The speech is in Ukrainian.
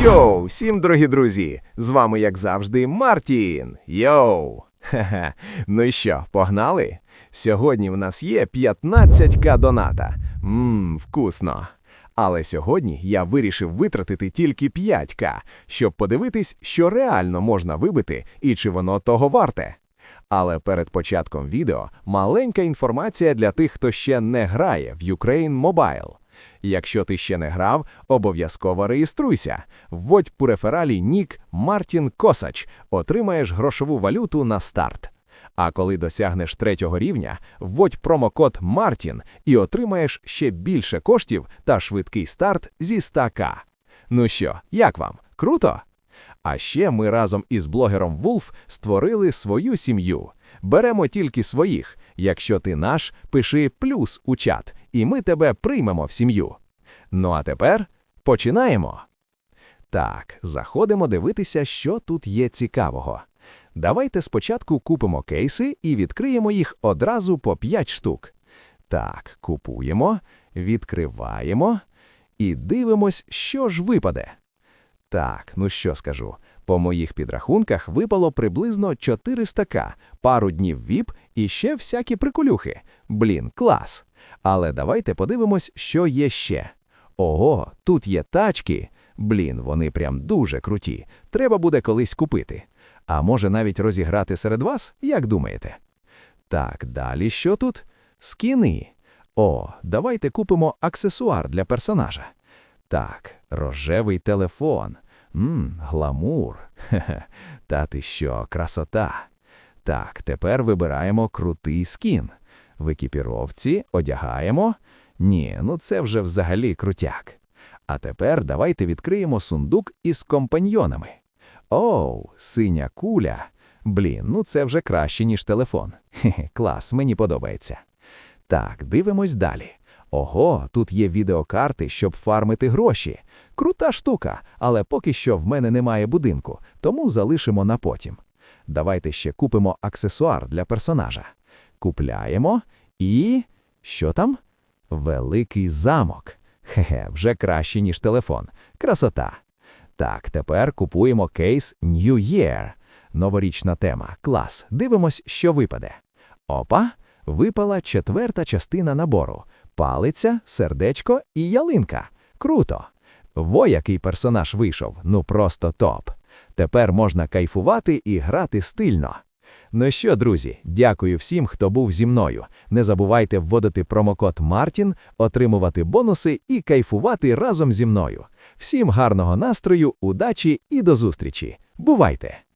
Йоу, всім дорогі друзі! З вами, як завжди, Мартін. Йоу! Хе-хе. Ну і що, погнали? Сьогодні в нас є 15к доната. Мм, вкусно. Але сьогодні я вирішив витратити тільки 5к, щоб подивитись, що реально можна вибити і чи воно того варте. Але перед початком відео маленька інформація для тих, хто ще не грає в Ukraine Mobile. Якщо ти ще не грав, обов'язково реєструйся. Вводь по рефералі нік Мартін Косач, отримаєш грошову валюту на старт. А коли досягнеш третього рівня, вводь промокод Мартін і отримаєш ще більше коштів та швидкий старт зі 100к. Ну що, як вам? Круто? А ще ми разом із блогером Вулф створили свою сім'ю. Беремо тільки своїх. Якщо ти наш, пиши плюс у чат, і ми тебе приймемо в сім'ю. Ну а тепер починаємо. Так, заходимо дивитися, що тут є цікавого. Давайте спочатку купимо кейси і відкриємо їх одразу по 5 штук. Так, купуємо, відкриваємо і дивимось, що ж випаде. Так, ну що скажу. По моїх підрахунках випало приблизно 400к, пару днів віп і ще всякі приколюхи. Блін, клас. Але давайте подивимось, що є ще. Ого, тут є тачки. Блін, вони прям дуже круті. Треба буде колись купити. А може навіть розіграти серед вас, як думаєте? Так, далі що тут? Скіни. О, давайте купимо аксесуар для персонажа. Так, рожевий телефон. Мм, гламур. Хе-хе. Та ти що, красота. Так, тепер вибираємо крутий скін. В екіпіровці одягаємо. Ні, ну це вже взагалі крутяк. А тепер давайте відкриємо сундук із компаньйонами. Оу, синя куля. Блін, ну це вже краще, ніж телефон. Хе-хе, клас, мені подобається. Так, дивимось далі. Ого, тут є відеокарти, щоб фармити гроші. Крута штука, але поки що в мене немає будинку, тому залишимо на потім. Давайте ще купимо аксесуар для персонажа. Купляємо і. що там? Великий замок. Хе-хе, вже краще, ніж телефон. Красота. Так, тепер купуємо кейс New Year. Новорічна тема. Клас. Дивимось, що випаде. Опа, випала четверта частина набору. Палиця, сердечко і ялинка. Круто. Во який персонаж вийшов, ну просто топ. Тепер можна кайфувати і грати стильно. Ну що, друзі, дякую всім, хто був зі мною. Не забувайте вводити промокод Мартін, отримувати бонуси і кайфувати разом зі мною. Всім гарного настрою, удачі і до зустрічі. Бувайте!